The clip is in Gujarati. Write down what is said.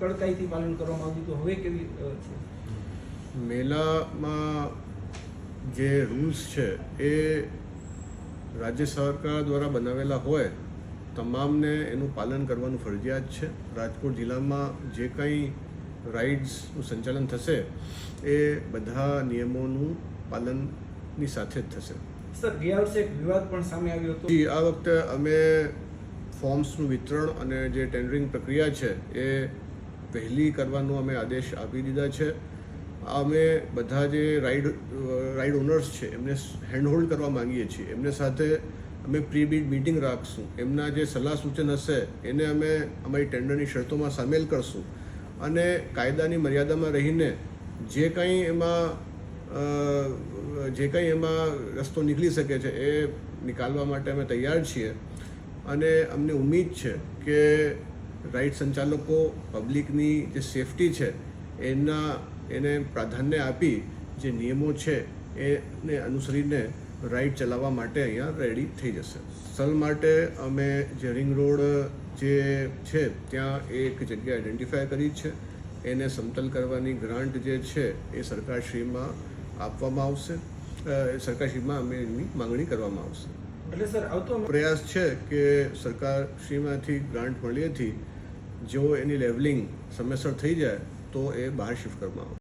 પહેલેથી પાલન કરવામાં આવતું હતું. હવે કેવી છે? મેલામાં જે રૂલ્સ છે એ રાજ્ય સરકાર દ્વારા બનાવેલા હોય તમામને એનું પાલન કરવાનું ફરજિયાત છે. રાજકોટ જિલ્લામાં જે કંઈ રાઇડ્સનું સંચાલન થશે એ બધા નિયમોનું પાલનની સાથે જ થશે. સર ગયા વર્ષે એક વિવાદ પણ સામે આવ્યો હતો. જી, આ વખતે અમે ફોર્મ્સનું વિતરણ અને જે ટેન્ડરિંગ પ્રક્રિયા છે એ વહેલી કરવાનો અમે આદેશ આપી દીધા છે. અમે બધા જે રાઇડ રાઇડ ઓનર્સ છે, એમને હેન્ડહોલ્ડ કરવા માંગીએ છીએ. એમને સાથે અમે પ્રી બીડ મિટિંગ રાખશું. એમના જે સલાહ સૂચન હશે, એને અમે અમારી ટેન્ડરની શરતોમાં સામેલ કરશું. અને કાયદાની મર્યાદામાં રહીને જે કંઈ એમાં જે કંઈ એમાં રસ્તો નીકળી શકે છે, એ નિકાલવા માટે અમે તૈયાર છીએ. અને અમને ઉમ્મીદ છે કે રાઇડ સંચાલકો, પબ્લિકની જે સેફટી છે, એના, એને પ્રાધાન્ય આપી જે નિયમો છે, એને અનુસરીને રાઇડ ચલાવવા માટે અહીંયા રેડી થઈ જશે. સ્થળ માટે અમે જે રિંગ રોડ જે છે, ત્યાં એક જગ્યા આઈડેન્ટિફાય કરી છે. એને સમતલ કરવાની ગ્રાન્ટ જે છે, એ સરકારશ્રીમાં આપવામાં આવશે. સરકારશ્રીમાં અમે એની માંગણી કરવામાં આવશે. એટલે સર આવતો પ્રયાસ છે કે સરકારશ્રીમાંથી ગ્રાન્ટ મળીએથી જો એની લેવલિંગ સમયસર થઈ જાય, તો એ બહાર શિફ્ટ કરવામાં આવે.